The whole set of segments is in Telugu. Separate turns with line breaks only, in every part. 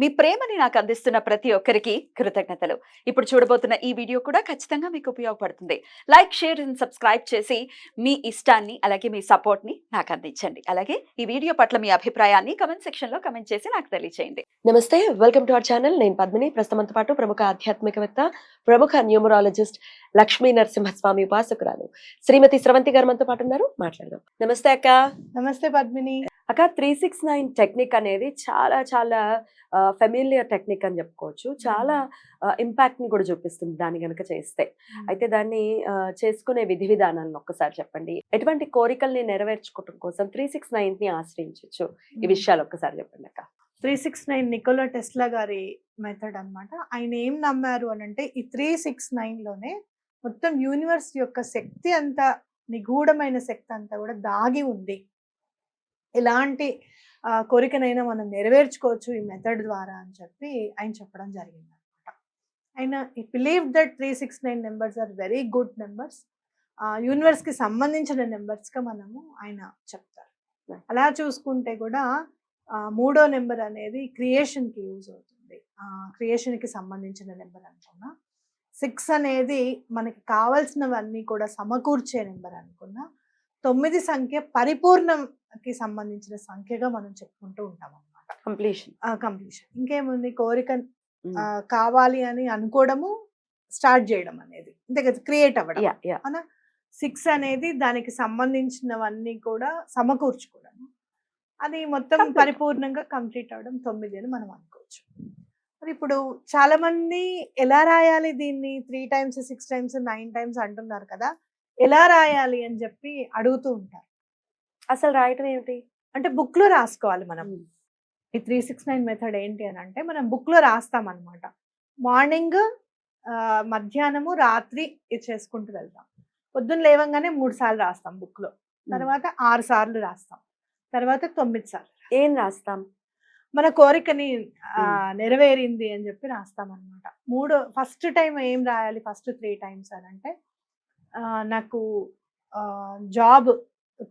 మీ ప్రేమని నాకు అందిస్తున్న ప్రతి ఒక్కరికి కృతజ్ఞతలు. ఇప్పుడు చూడబోతున్న ఈ వీడియో కూడా ఖచ్చితంగా మీకు ఉపయోగపడుతుంది. లైక్ షేర్ అండ్ సబ్స్క్రైబ్ చేసి మీ ఇష్టాన్ని అలాగే మీ సపోర్ట్ని నాకు అందించండి. అలాగే ఈ వీడియో పట్ల మీ అభిప్రాయాన్ని కమెంట్ సెక్షన్లో కమెంట్ చేసి నాకు తెలియజేయండి
నమస్తే వెల్కమ్ టు అవర్ ఛానల్. నేను పద్మిని. ప్రస్తుతంతో పాటు ప్రముఖ ఆధ్యాత్మికవేత్త ప్రముఖ న్యూమరాలజిస్ట్ లక్ష్మీ నరసింహస్వామి ఉపాసకురాలు శ్రీమతి స్రవంతి గారు మనతో పాటు ఉన్నారు. మాట్లాడదాం. నమస్తే అక్క.
నమస్తే పద్మిని.
అక్క త్రీ సిక్స్ నైన్ టెక్నిక్ అనేది చాలా చాలా ఫెమిలియర్ టెక్నిక్ అని చెప్పుకోవచ్చు. చాలా ఇంపాక్ట్ని కూడా చూపిస్తుంది దాన్ని గనక చేస్తే. అయితే దాన్ని చేసుకునే విధి విధానాలను ఒక్కసారి చెప్పండి. ఎటువంటి కోరికల్ని నెరవేర్చుకోవడం కోసం త్రీ సిక్స్ నైన్ని ఆశ్రయించవచ్చు ఈ విషయాలు ఒక్కసారి చెప్పండి అక్క.
Three six nine Nikola Tesla గారి మెథడ్ అన్నమాట. ఆయన ఏం నమ్మారు అని అంటే ఈ త్రీ సిక్స్ నైన్లోనే మొత్తం యూనివర్స్ యొక్క శక్తి అంతా నిగూఢమైన శక్తి అంతా కూడా దాగి ఉంది. ఎలాంటి కోరికనైనా మనం నెరవేర్చుకోవచ్చు ఈ మెథడ్ ద్వారా అని చెప్పి ఆయన చెప్పడం జరిగింది అనమాట ఆయన ఈ believe that three six nine numbers are very good numbers యూనివర్స్కి సంబంధించిన నెంబర్స్గా మనము ఆయన చెప్తారు. అలా చూసుకుంటే కూడా ఆ, మూడో నెంబర్ అనేది క్రియేషన్కి యూజ్ అవుతుంది. క్రియేషన్కి సంబంధించిన నెంబర్ అనుకున్నా. సిక్స్ అనేది మనకి కావాల్సినవన్నీ కూడా సమకూర్చే నెంబర్ అనుకున్నా. తొమ్మిది సంఖ్య పరిపూర్ణంకి సంబంధించిన సంఖ్యగా మనం చెప్పుకుంటూ ఉంటాం అనమాట
కంప్లీషన్
కంప్లీషన్ ఇంకేముంది? కోరిక ఆ, కావాలి అని అనుకోవడము స్టార్ట్ చేయడం అనేది. అంతే కదా? క్రియేట్ అవ్వడం. సిక్స్ అనేది దానికి సంబంధించినవన్నీ కూడా సమకూర్చుకోవడం. అది మొత్తం. పరిపూర్ణంగా కంప్లీట్ అవడం తొమ్మిది అని మనం అనుకోవచ్చు. మరి ఇప్పుడు చాలా మంది ఎలా రాయాలి దీన్ని? Three times six times nine times అంటున్నారు కదా? ఎలా రాయాలి అని చెప్పి అడుగుతూ ఉంటారు.
అసలు రాయటం ఏమిటి?
అంటే book లో రాసుకోవాలి మనం. ఈ త్రీ సిక్స్ నైన్ మెథడ్ ఏంటి అని అంటే మనం బుక్లో రాస్తాం అనమాట మార్నింగ్ మధ్యాహ్నము రాత్రి ఇది చేసుకుంటూ వెళ్తాం. పొద్దున్న లేవంగానే మూడు సార్లు రాస్తాం బుక్లో తర్వాత ఆరు సార్లు రాస్తాం. తర్వాత తొమ్మిది సార్లు
ఏం రాస్తాం?
మన కోరికని. నెరవేరింది అని చెప్పి రాస్తాం అనమాట మూడు ఫస్ట్ టైం ఏం రాయాలి? ఫస్ట్ త్రీ టైమ్స్ అని అంటే నాకు జాబ్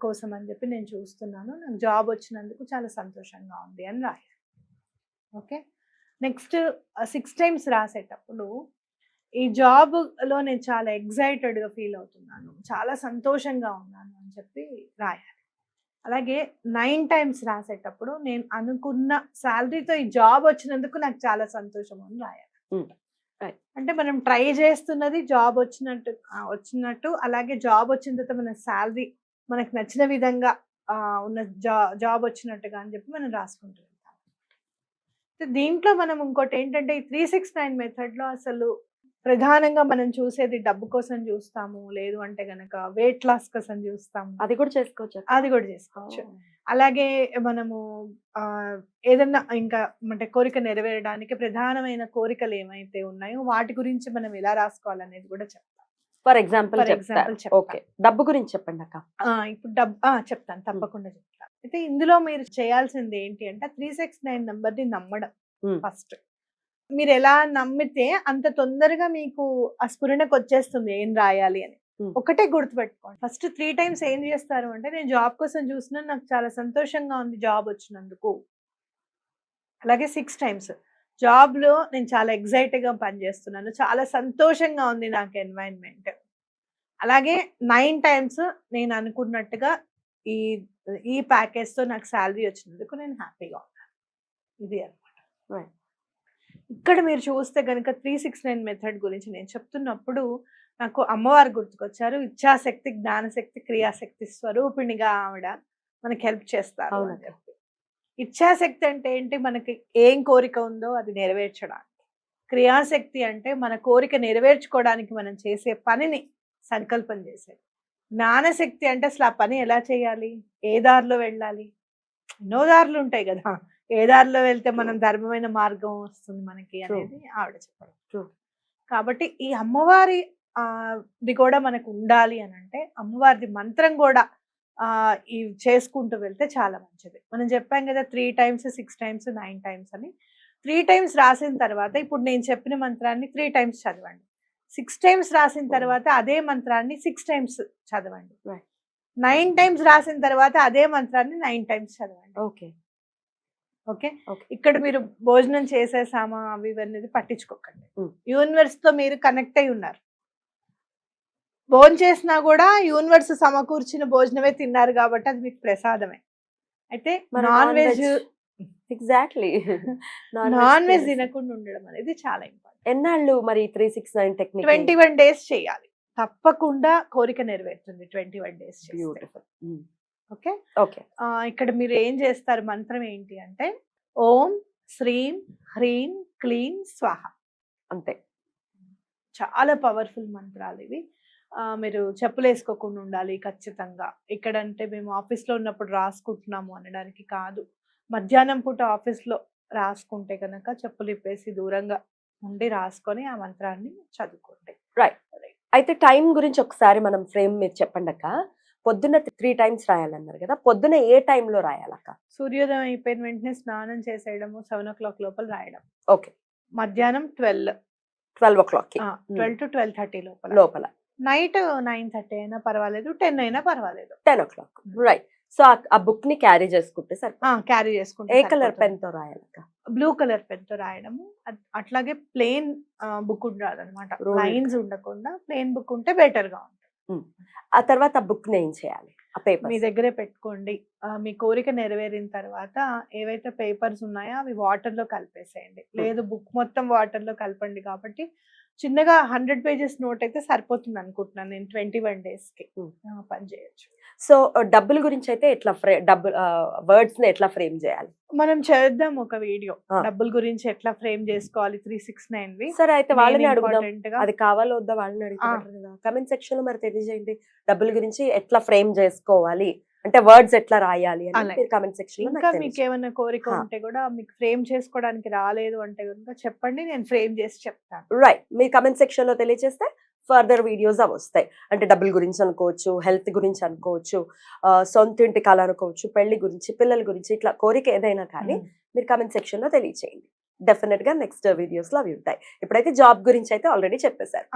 కోసం అని చెప్పి నేను చూస్తున్నాను. నాకు జాబ్ వచ్చినందుకు చాలా సంతోషంగా ఉంది అని రాయాలి ఓకే? నెక్స్ట్ సిక్స్ టైమ్స్ రాసేటప్పుడు ఈ జాబ్లో నేను చాలా ఎగ్జైటెడ్గా ఫీల్ అవుతున్నాను. చాలా సంతోషంగా ఉన్నాను అని చెప్పి రాయాలి అలాగే నైన్ టైమ్స్ రాసేటప్పుడు నేను అనుకున్న శాలరీతో ఈ జాబ్ వచ్చినందుకు నాకు చాలా సంతోషం అని రాయాలి అంటే మనం ట్రై చేస్తున్నది జాబ్ వచ్చినట్టు వచ్చినట్టు అలాగే జాబ్ వచ్చిన తర్వాత మన శాలరీ మనకు నచ్చిన విధంగా ఉన్న జా జాబ్ వచ్చినట్టుగా అని చెప్పి మనం రాసుకుంటూ దీంట్లో మనం ఇంకోటి ఏంటంటే ఈ త్రీ సిక్స్ నైన్ మెథడ్లో అసలు ప్రధానంగా మనం చూసేది డబ్బు కోసం చూస్తాము లేదు అంటే గనక వెయిట్ లాస్ కోసం చూస్తాము.
అది కూడా చేసుకోవచ్చు.
అది కూడా చేసుకోవచ్చు. అలాగే మనము ఆ, ఏదన్నా ఇంకా అంటే కోరిక నెరవేరడానికి ప్రధానమైన కోరికలు ఏమైతే ఉన్నాయో వాటి గురించి మనం ఎలా రాసుకోవాలనేది కూడా చెప్తాం.
ఫర్ ఎగ్జాంపుల్
For example చెప్తా.
ఓకే. డబ్బు గురించి చెప్పండి అక్క.
ఆ, ఇప్పుడు డబ్ ఆ, చెప్తాను. తప్పకుండా చెప్తాను అయితే ఇందులో మీరు చేయాల్సింది ఏంటి అంటే త్రీ సిక్స్ నైన్ని నమ్మడం
Hmm.
ఫస్ట్. మీరు ఎలా నమ్మితే అంత తొందరగా మీకు ఆ స్ఫురణకు వచ్చేస్తుంది ఏం రాయాలి అని. ఒకటే గుర్తుపెట్టుకోండి. ఫస్ట్ త్రీ టైమ్స్ ఏం చేస్తారు అంటే నేను జాబ్ కోసం చూసినా నాకు చాలా సంతోషంగా ఉంది జాబ్ వచ్చినందుకు. అలాగే సిక్స్ టైమ్స్. జాబ్లో నేను చాలా ఎగ్జైట్గా పనిచేస్తున్నాను. చాలా సంతోషంగా ఉంది నాకు ఎన్వైరన్మెంట్. అలాగే నైన్ టైమ్స్ నేను అనుకున్నట్టుగా ఈ ఈ ప్యాకేజ్తో నాకు శాలరీ వచ్చినందుకు నేను హ్యాపీగా ఉన్నాను. ఇది అనమాట. ఇక్కడ మీరు చూస్తే కనుక త్రీ సిక్స్ నైన్ మెథడ్ గురించి నేను చెప్తున్నప్పుడు నాకు అమ్మవారు గుర్తుకొచ్చారు. ఇచ్ఛాశక్తి జ్ఞానశక్తి క్రియాశక్తి స్వరూపిణిగా ఆవిడ మనకి హెల్ప్ చేస్తారు ఇచ్ఛాశక్తి అంటే ఏంటి? మనకి ఏం కోరిక ఉందో అది నెరవేర్చడానికి. క్రియాశక్తి అంటే మన కోరిక నెరవేర్చుకోవడానికి మనం చేసే పనిని సంకల్పం చేసేది. జ్ఞానశక్తి అంటే అసలు ఆ పని ఎలా చేయాలి? ఏ దారిలో వెళ్ళాలి? ఎన్నో దారులు ఉంటాయి కదా! ఏ దారిలో వెళ్తే మనం ధర్మమైన మార్గం వస్తుంది మనకి అనేది ఆవిడ చెప్పడం. కాబట్టి ఈ అమ్మవారి ఆ, ఇది కూడా మనకు ఉండాలి అని అంటే అమ్మవారిది మంత్రం కూడా ఆ ఈ చేసుకుంటూ వెళ్తే చాలా మంచిది. మనం చెప్పాం కదా three times six times nine times అని. త్రీ టైమ్స్ రాసిన తర్వాత ఇప్పుడు నేను చెప్పిన మంత్రాన్ని త్రీ టైమ్స్ చదవండి. సిక్స్ టైమ్స్ రాసిన తర్వాత అదే మంత్రాన్ని సిక్స్ టైమ్స్ చదవండి. నైన్ టైమ్స్ రాసిన తర్వాత అదే మంత్రాన్ని నైన్ టైమ్స్ చదవండి.
ఓకే.
ఓకే. ఇక్కడ మీరు భోజనం చేసేసామా అవి ఇవి అనేది పట్టించుకోకండి. యూనివర్స్తో మీరు కనెక్ట్ అయి ఉన్నారు. భోజనం చేసినా కూడా యూనివర్స్ సమకూర్చిన భోజనమే తిన్నారు కాబట్టి అది మీకు ప్రసాదమే. అయితే non veg
exactly.
Non veg తినకుండా ఉండడం అనేది చాలా ఇంపార్టెంట్.
ఎన్నాళ్ళు మరి three six nine technique
twenty one days చేయాలి. తప్పకుండా కోరిక నెరవేరుతుంది twenty one days
beautiful.
Okay?
Okay.
ఇక్కడ మీరు ఏం చేస్తారు? మంత్రం ఏంటి అంటే ఓం శ్రీం హ్రీం క్లీం స్వాహ.
అంతే.
చాలా పవర్ఫుల్ మంత్రాలు ఇవి. మీరు చెప్పులు వేసుకోకుండా ఉండాలి ఖచ్చితంగా. ఇక్కడ అంటే మేము ఆఫీస్లో ఉన్నప్పుడు రాసుకుంటున్నాము అనడానికి కాదు. మధ్యాహ్నం పూట ఆఫీస్లో రాసుకుంటే కనుక చెప్పులు ఇప్పేసి దూరంగా ఉండి రాసుకొని ఆ మంత్రాన్ని చదువుకోండి.
అయితే టైం గురించి ఒకసారి మనం ఫ్రేమ్ మీరు చెప్పండి అక్క పొద్దున్న త్రీ టైమ్స్ రాయాలన్నారు కదా పొద్దున్న ఏ టైంలో రాయాలక్క?
సూర్యోదయం అయిపోయిన వెంటనే స్నానం చేసేయడము సెవెన్ ఓ క్లాక్ లోపల రాయడం.
ఓకే.
మధ్యాహ్నం twelve.
Twelve o'clock
twelve to twelve thirty లోపల.
లోపల.
నైట్ నైన్ థర్టీ అయినా పర్వాలేదు టెన్ అయినా పర్వాలేదు.
Ten o'clock. రైట్ సో ఆ బుక్ని క్యారీ చేసుకుంటే సరే
క్యారీ చేసుకుంటే
ఏ కలర్ పెన్తో రాయాలక్క?
బ్లూ కలర్ పెన్తో రాయడము అట్- అట్లాగే ప్లెయిన్ బుక్
Ruled.
లైన్స్ ఉండకుండా ప్లెయిన్ బుక్ ఉంటే బెటర్గా ఉంటుంది.
ఆ తర్వాత ఆ బుక్ని ఏం చేయాలి? ఆ పేపర్
మీ దగ్గరే పెట్టుకోండి. మీ కోరిక నెరవేరిన తర్వాత ఏవైతే పేపర్స్ ఉన్నాయో అవి వాటర్లో కలిపేసేయండి. లేదు బుక్ మొత్తం వాటర్లో కలపండి కాబట్టి చిన్నగా హండ్రెడ్ పేజెస్ నోట్ అయితే సరిపోతుంది అనుకుంటున్నాను నేను ట్వంటీ వన్
డేస్కి.
ఆ, పని చేయొచ్చు.
సో డబ్బుల గురించి అయితే ఎట్లా ఫ్రే డబ్బులు వర్డ్స్ని ఎట్లా ఫ్రేమ్ చేయాలి?
మనం చేద్దాం ఒక వీడియో. డబ్బుల గురించి ఎట్లా ఫ్రేమ్ చేసుకోవాలి త్రీ సిక్స్ నైన్ వి
సరే అయితే వాళ్ళని అడుగుదాం. అది కావాలో వద్దా వాళ్ళని అడిగితే
ఆ.
better కదా. కమెంట్ సెక్షన్లో మరి తెలియజేయండి. డబ్బుల గురించి ఎట్లా ఫ్రేమ్ చేసుకోవాలి? అంటే వర్డ్స్ ఎట్లా రాయాలి అని కమెంట్ సెక్షన్
ఇంకా మీకు. ఏమైనా కోరిక. ఉంటే కూడా మీకు ఫ్రేమ్ చేసుకోవడానికి రాలేదు అంటే కనుక చెప్పండి నేను ఫ్రేమ్ చేసి చెప్తాను.
రైట్ మీరు కమెంట్ సెక్షన్లో తెలియజేస్తే ఫర్దర్ వీడియోస్ అవి వస్తాయి. అంటే డబ్బుల గురించి అనుకోవచ్చు హెల్త్ గురించి అనుకోవచ్చు సొంత ఇంటి కళ అనుకోవచ్చు పెళ్ళి గురించి పిల్లల గురించి ఇట్లా కోరిక ఏదైనా కానీ మీరు కమెంట్ సెక్షన్లో తెలియచేయండి. డెఫినెట్గా నెక్స్ట్ వీడియోస్లో అవి ఉంటాయి. ఇప్పుడైతే జాబ్ గురించి అయితే ఆల్రెడీ చెప్పేశారు.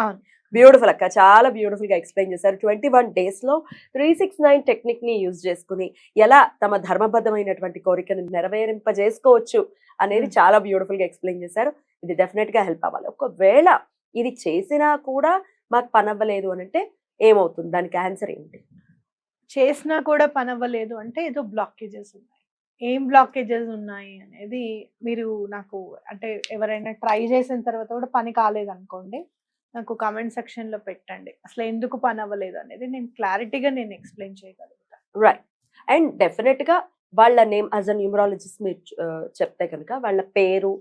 బ్యూటిఫుల్ అక్క చాలా బ్యూటిఫుల్గా ఎక్స్ప్లెయిన్ చేశారు. ట్వంటీ వన్ డేస్లో త్రీ సిక్స్ నైన్ టెక్నిక్ని యూజ్ చేసుకుని ఎలా తమ ధర్మబద్ధమైనటువంటి కోరికను నెరవేరింపజేసుకోవచ్చు అనేది. చాలా బ్యూటిఫుల్గా ఎక్స్ప్లెయిన్ చేశారు. ఇది డెఫినెట్గా హెల్ప్ అవ్వాలి. ఒకవేళ ఇది చేసినా కూడా మాకు పని అవ్వలేదు అని అంటే ఏమవుతుంది? దానికి ఆన్సర్ ఏంటి?
చేసినా కూడా పని అవ్వలేదు అంటే ఏదో బ్లాకేజెస్ ఉన్నాయి. ఏం బ్లాకేజెస్ ఉన్నాయి అనేది మీరు నాకు అంటే ఎవరైనా ట్రై చేసిన తర్వాత కూడా పని కాలేదు అనుకోండి నాకు కామెంట్ సెక్షన్లో పెట్టండి. అసలు ఎందుకు పని అవ్వలేదు అనేది నేను క్లారిటీగా నేను ఎక్స్ప్లెయిన్ చేయగలుగుతాను
రైట్ అండ్ డెఫినెట్గా వాళ్ళ నేమ్ యాజ్ అ న్యూమరాలజిస్ట్ మీరు చెప్తే కనుక వాళ్ళ పేరు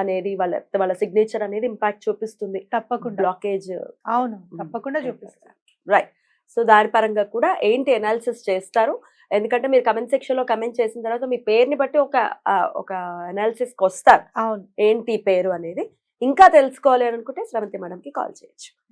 అనేది వాళ్ళ వాళ్ళ సిగ్నేచర్ అనేది ఇంపాక్ట్ చూపిస్తుంది.
తప్పకుండా.
బ్లాకేజ్
అవును. తప్పకుండా చూపిస్తాను
రైట్ సో దాని పరంగా కూడా ఏంటి అనాలిసిస్ చేస్తారు? ఎందుకంటే మీరు కమెంట్ సెక్షన్లో కమెంట్ చేసిన తర్వాత మీ పేరుని బట్టి ఒక ఒక అనాలిసిస్కి వస్తారు.
అవును.
ఏంటి పేరు అనేది? ఇంకా తెలుసుకోవాలి అని అనుకుంటే శ్రవంతి మేడంకి కాల్ చేయొచ్చు.